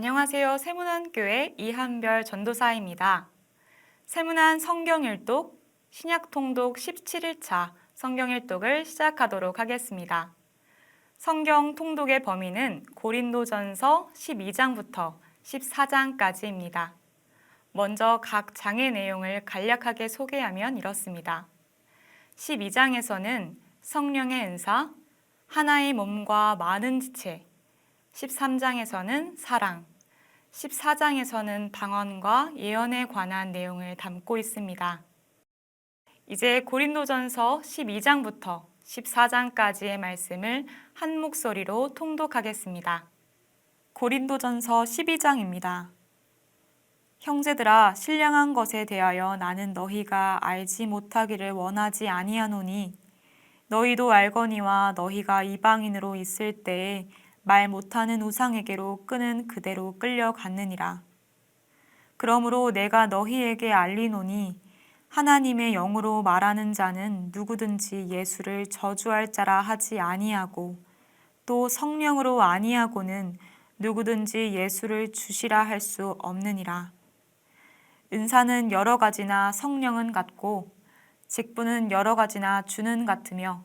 안녕하세요. 세문안교회 이한별 전도사입니다. 세문안 성경일독 신약통독 17일차 성경일독을 시작하도록 하겠습니다. 성경 통독의 범위는 고린도전서 12장부터 14장까지입니다. 먼저 각 장의 내용을 간략하게 소개하면 이렇습니다. 12장에서는 성령의 은사, 하나의 몸과 많은 지체, 13장에서는 사랑, 14장에서는 방언과 예언에 관한 내용을 담고 있습니다. 이제 고린도전서 12장부터 14장까지의 말씀을 한 목소리로 통독하겠습니다. 고린도전서 12장입니다. 형제들아 신령한 것에 대하여 나는 너희가 알지 못하기를 원하지 아니하노니 너희도 알거니와 너희가 이방인으로 있을 때에 말 못하는 우상에게로 끄는 그대로 끌려갔느니라. 그러므로 내가 너희에게 알리노니 하나님의 영으로 말하는 자는 누구든지 예수를 저주할 자라 하지 아니하고 또 성령으로 아니하고는 누구든지 예수를 주시라 할 수 없느니라. 은사는 여러 가지나 성령은 같고 직분은 여러 가지나 주는 같으며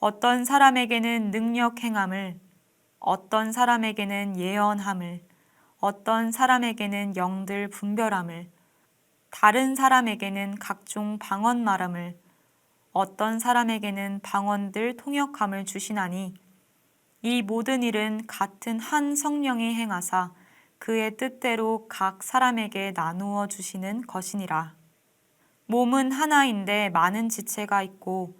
어떤 사람에게는 능력 행함을, 어떤 사람에게는 예언함을, 어떤 사람에게는 영들 분별함을, 다른 사람에게는 각종 방언 말함을, 어떤 사람에게는 방언들 통역함을 주시나니 이 모든 일은 같은 한 성령이 행하사 그의 뜻대로 각 사람에게 나누어 주시는 것이니라. 몸은 하나인데 많은 지체가 있고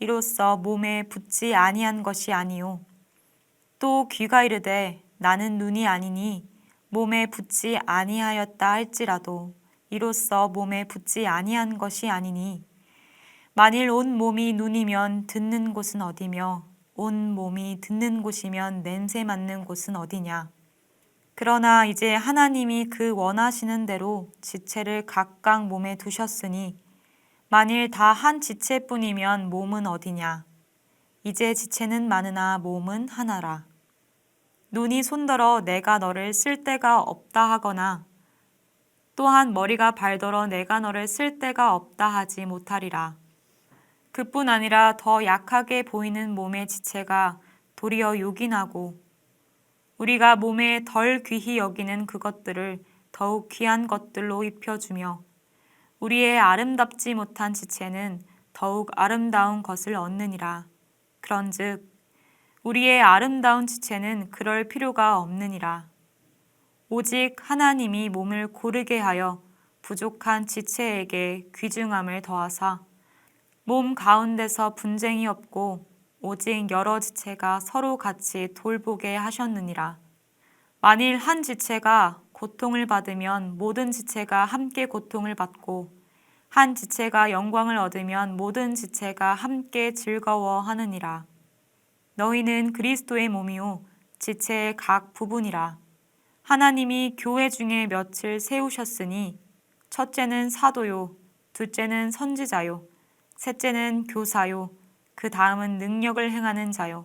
이로써 몸에 붙지 아니한 것이 아니요 또 귀가 이르되 나는 눈이 아니니 몸에 붙지 아니하였다 할지라도 이로써 몸에 붙지 아니한 것이 아니니. 만일 온 몸이 눈이면 듣는 곳은 어디며 온 몸이 듣는 곳이면 냄새 맡는 곳은 어디냐? 그러나 이제 하나님이 그 원하시는 대로 지체를 각각 몸에 두셨으니 만일 다 한 지체뿐이면 몸은 어디냐? 이제 지체는 많으나 몸은 하나라. 눈이 손들어 내가 너를 쓸 데가 없다 하거나 또한 머리가 발더러 내가 너를 쓸 데가 없다 하지 못하리라. 그뿐 아니라 더 약하게 보이는 몸의 지체가 도리어 요긴하고 우리가 몸에 덜 귀히 여기는 그것들을 더욱 귀한 것들로 입혀주며 우리의 아름답지 못한 지체는 더욱 아름다운 것을 얻느니라. 그런즉 우리의 아름다운 지체는 그럴 필요가 없느니라. 오직 하나님이 몸을 고르게 하여 부족한 지체에게 귀중함을 더하사 몸 가운데서 분쟁이 없고 오직 여러 지체가 서로 같이 돌보게 하셨느니라. 만일 한 지체가 고통을 받으면 모든 지체가 함께 고통을 받고 한 지체가 영광을 얻으면 모든 지체가 함께 즐거워하느니라. 너희는 그리스도의 몸이요 지체의 각 부분이라. 하나님이 교회 중에 며칠 세우셨으니 첫째는 사도요, 둘째는 선지자요, 셋째는 교사요, 그 다음은 능력을 행하는 자요,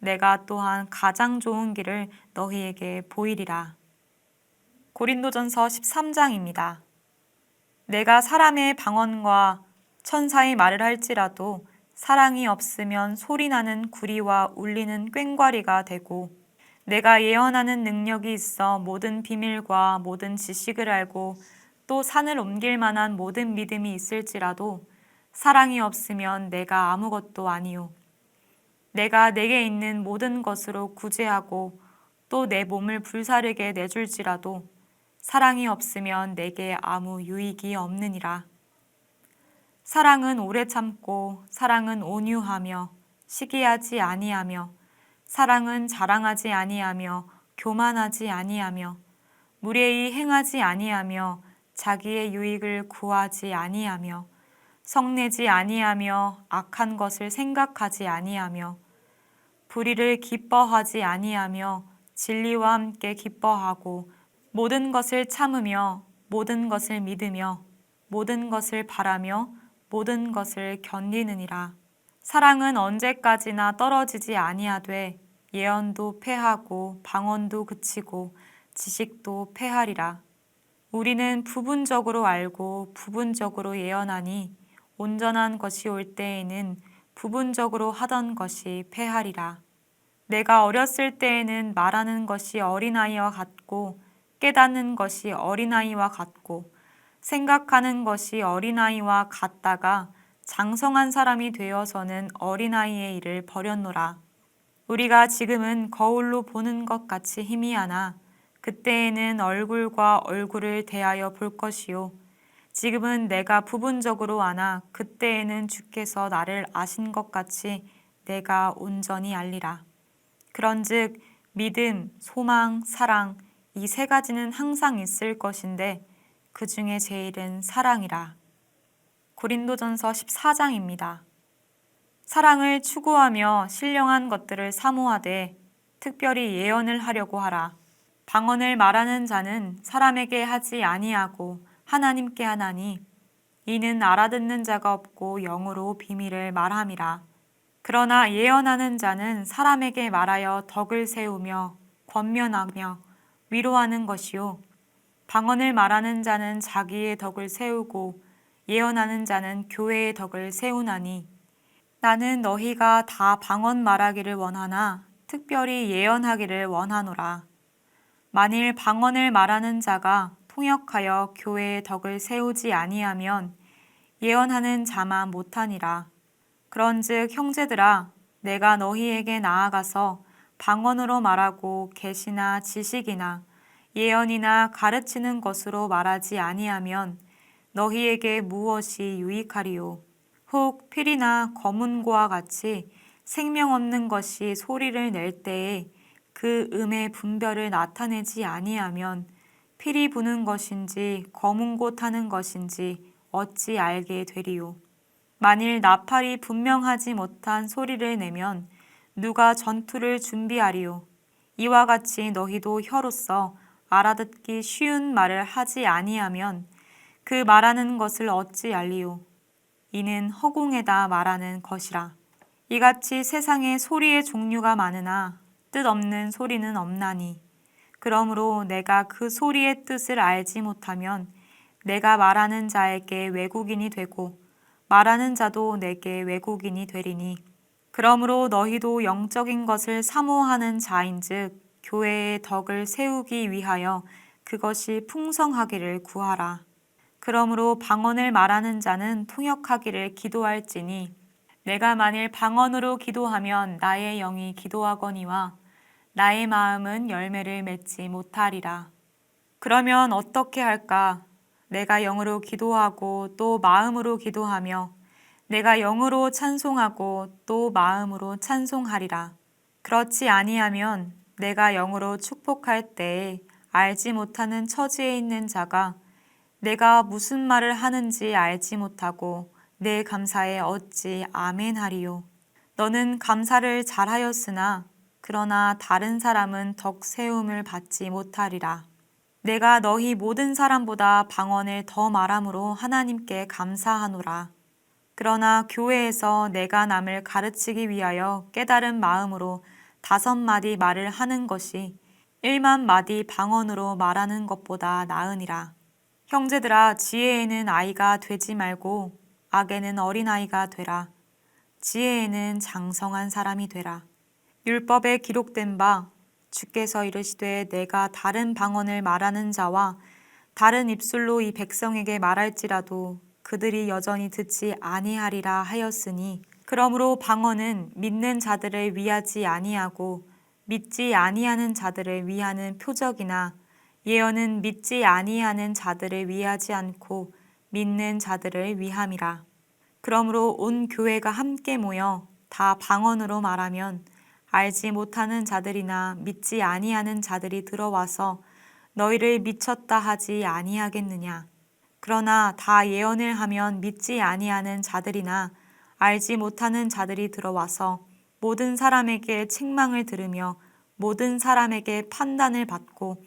내가 또한 가장 좋은 길을 너희에게 보이리라. 고린도전서 13장입니다. 내가 사람의 방언과 천사의 말을 할지라도 사랑이 없으면 소리나는 구리와 울리는 꽹과리가 되고 내가 예언하는 능력이 있어 모든 비밀과 모든 지식을 알고 또 산을 옮길 만한 모든 믿음이 있을지라도 사랑이 없으면 내가 아무것도 아니요. 내가 내게 있는 모든 것으로 구제하고 또 내 몸을 불사르게 내줄지라도 사랑이 없으면 내게 아무 유익이 없느니라. 사랑은 오래 참고 사랑은 온유하며 시기하지 아니하며 사랑은 자랑하지 아니하며 교만하지 아니하며 무례히 행하지 아니하며 자기의 유익을 구하지 아니하며 성내지 아니하며 악한 것을 생각하지 아니하며 불의를 기뻐하지 아니하며 진리와 함께 기뻐하고 모든 것을 참으며 모든 것을 믿으며 모든 것을 바라며 모든 것을 견디느니라. 사랑은 언제까지나 떨어지지 아니하되 예언도 패하고 방언도 그치고 지식도 패하리라. 우리는 부분적으로 알고 부분적으로 예언하니 온전한 것이 올 때에는 부분적으로 하던 것이 패하리라. 내가 어렸을 때에는 말하는 것이 어린아이와 같고 깨닫는 것이 어린아이와 같고 생각하는 것이 어린아이와 같다가 장성한 사람이 되어서는 어린아이의 일을 버렸노라. 우리가 지금은 거울로 보는 것 같이 희미하나 그때에는 얼굴과 얼굴을 대하여 볼 것이요. 지금은 내가 부분적으로 아나 그때에는 주께서 나를 아신 것 같이 내가 온전히 알리라. 그런즉 믿음, 소망, 사랑 이 세 가지는 항상 있을 것인데 그 중에 제일은 사랑이라. 고린도전서 14장입니다. 사랑을 추구하며 신령한 것들을 사모하되 특별히 예언을 하려고 하라. 방언을 말하는 자는 사람에게 하지 아니하고 하나님께 하나니 이는 알아듣는 자가 없고 영으로 비밀을 말함이라. 그러나 예언하는 자는 사람에게 말하여 덕을 세우며 권면하며 위로하는 것이요. 방언을 말하는 자는 자기의 덕을 세우고 예언하는 자는 교회의 덕을 세우나니 나는 너희가 다 방언 말하기를 원하나 특별히 예언하기를 원하노라. 만일 방언을 말하는 자가 통역하여 교회의 덕을 세우지 아니하면 예언하는 자만 못하니라. 그런즉 형제들아 내가 너희에게 나아가서 방언으로 말하고 계시나 지식이나 예언이나 가르치는 것으로 말하지 아니하면 너희에게 무엇이 유익하리요 혹 필이나 검은고와 같이 생명 없는 것이 소리를 낼 때에 그 음의 분별을 나타내지 아니하면 필이 부는 것인지 검은고 타는 것인지 어찌 알게 되리요? 만일 나팔이 분명하지 못한 소리를 내면 누가 전투를 준비하리요? 이와 같이 너희도 혀로서 알아듣기 쉬운 말을 하지 아니하면 그 말하는 것을 어찌 알리요? 이는 허공에다 말하는 것이라. 이같이 세상에 소리의 종류가 많으나 뜻없는 소리는 없나니 그러므로 내가 그 소리의 뜻을 알지 못하면 내가 말하는 자에게 외국인이 되고 말하는 자도 내게 외국인이 되리니 그러므로 너희도 영적인 것을 사모하는 자인즉 교회의 덕을 세우기 위하여 그것이 풍성하기를 구하라. 그러므로 방언을 말하는 자는 통역하기를 기도할지니 내가 만일 방언으로 기도하면 나의 영이 기도하거니와 나의 마음은 열매를 맺지 못하리라. 그러면 어떻게 할까? 내가 영으로 기도하고 또 마음으로 기도하며 내가 영으로 찬송하고 또 마음으로 찬송하리라. 그렇지 아니하면 내가 영으로 축복할 때에 알지 못하는 처지에 있는 자가 내가 무슨 말을 하는지 알지 못하고 내 감사에 어찌 아멘 하리요. 너는 감사를 잘하였으나 그러나 다른 사람은 덕 세움을 받지 못하리라. 내가 너희 모든 사람보다 방언을 더 말함으로 하나님께 감사하노라. 그러나 교회에서 내가 남을 가르치기 위하여 깨달은 마음으로 다섯 마디 말을 하는 것이 일만 마디 방언으로 말하는 것보다 나으니라. 형제들아, 지혜에는 아이가 되지 말고 악에는 어린아이가 되라. 지혜에는 장성한 사람이 되라. 율법에 기록된 바 주께서 이르시되 내가 다른 방언을 말하는 자와 다른 입술로 이 백성에게 말할지라도 그들이 여전히 듣지 아니하리라 하였으니 그러므로 방언은 믿는 자들을 위하지 아니하고 믿지 아니하는 자들을 위하는 표적이나 예언은 믿지 아니하는 자들을 위하지 않고 믿는 자들을 위함이라. 그러므로 온 교회가 함께 모여 다 방언으로 말하면 알지 못하는 자들이나 믿지 아니하는 자들이 들어와서 너희를 미쳤다 하지 아니하겠느냐. 그러나 다 예언을 하면 믿지 아니하는 자들이나 알지 못하는 자들이 들어와서 모든 사람에게 책망을 들으며 모든 사람에게 판단을 받고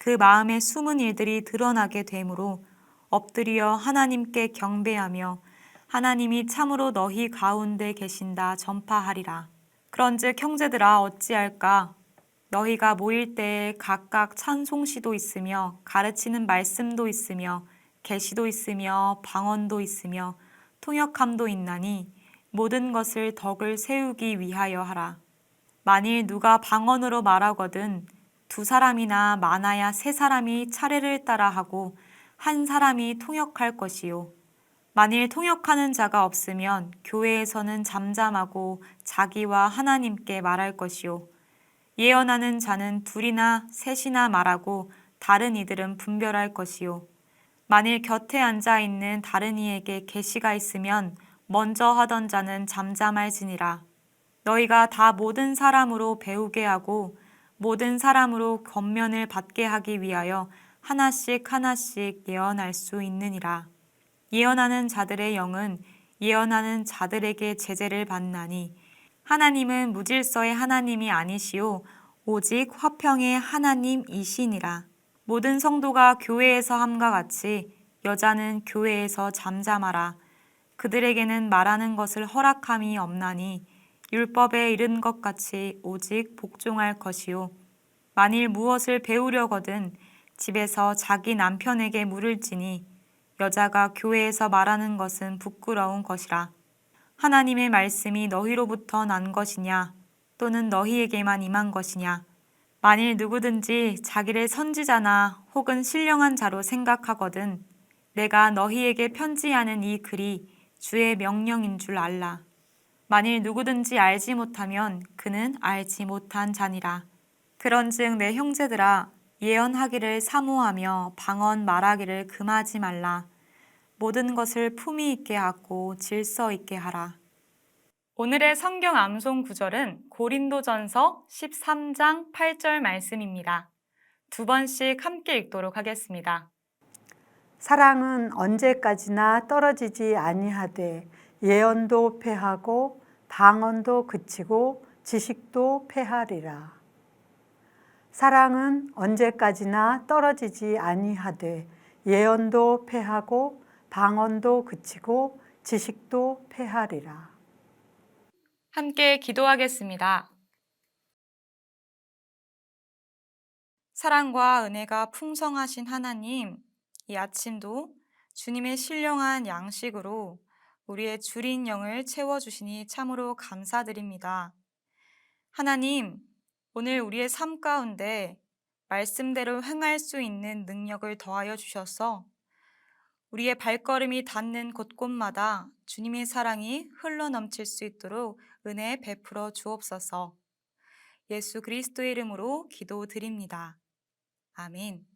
그 마음의 숨은 일들이 드러나게 되므로 엎드려 하나님께 경배하며 하나님이 참으로 너희 가운데 계신다 전파하리라. 그런즉 형제들아 어찌할까? 너희가 모일 때에 각각 찬송시도 있으며 가르치는 말씀도 있으며 계시도 있으며 방언도 있으며 통역함도 있나니 모든 것을 덕을 세우기 위하여 하라. 만일 누가 방언으로 말하거든 두 사람이나 많아야 세 사람이 차례를 따라 하고 한 사람이 통역할 것이요. 만일 통역하는 자가 없으면 교회에서는 잠잠하고 자기와 하나님께 말할 것이요. 예언하는 자는 둘이나 셋이나 말하고 다른 이들은 분별할 것이요. 만일 곁에 앉아 있는 다른 이에게 계시가 있으면 먼저 하던 자는 잠잠할지니라. 너희가 다 모든 사람으로 배우게 하고 모든 사람으로 겉면을 받게 하기 위하여 하나씩 하나씩 예언할 수 있느니라. 예언하는 자들의 영은 예언하는 자들에게 제재를 받나니 하나님은 무질서의 하나님이 아니시오 오직 화평의 하나님이시니라. 모든 성도가 교회에서 함과 같이 여자는 교회에서 잠잠하라. 그들에게는 말하는 것을 허락함이 없나니 율법에 이른 것 같이 오직 복종할 것이요. 만일 무엇을 배우려거든 집에서 자기 남편에게 물을지니 여자가 교회에서 말하는 것은 부끄러운 것이라. 하나님의 말씀이 너희로부터 난 것이냐 또는 너희에게만 임한 것이냐. 만일 누구든지 자기를 선지자나 혹은 신령한 자로 생각하거든 내가 너희에게 편지하는 이 글이 주의 명령인 줄 알라. 만일 누구든지 알지 못하면 그는 알지 못한 자니라. 그런즉 내 형제들아 예언하기를 사모하며 방언 말하기를 금하지 말라. 모든 것을 품위 있게 하고 질서 있게 하라. 오늘의 성경 암송 구절은 고린도전서 13장 8절 말씀입니다. 두 번씩 함께 읽도록 하겠습니다. 사랑은 언제까지나 떨어지지 아니하되 예언도 패하고 방언도 그치고 지식도 패하리라. 사랑은 언제까지나 떨어지지 아니하되 예언도 패하고 방언도 그치고 지식도 패하리라. 함께 기도하겠습니다. 사랑과 은혜가 풍성하신 하나님, 이 아침도 주님의 신령한 양식으로 우리의 줄인 영을 채워주시니 참으로 감사드립니다. 하나님, 오늘 우리의 삶 가운데 말씀대로 행할 수 있는 능력을 더하여 주셔서 우리의 발걸음이 닿는 곳곳마다 주님의 사랑이 흘러 넘칠 수 있도록 은혜 베풀어 주옵소서. 예수 그리스도의 이름으로 기도드립니다. 아멘.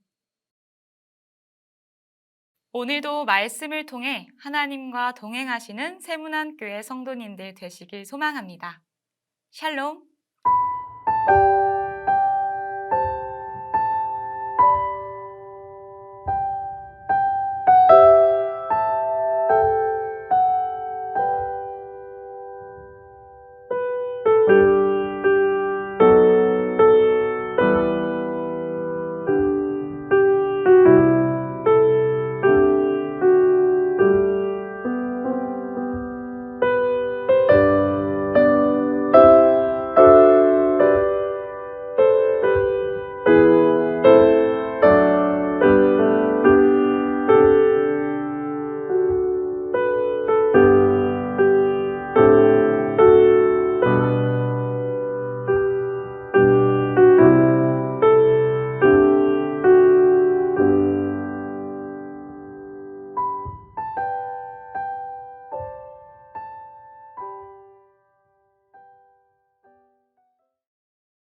오늘도 말씀을 통해 하나님과 동행하시는 세문안 교회 성도님들 되시길 소망합니다. 샬롬.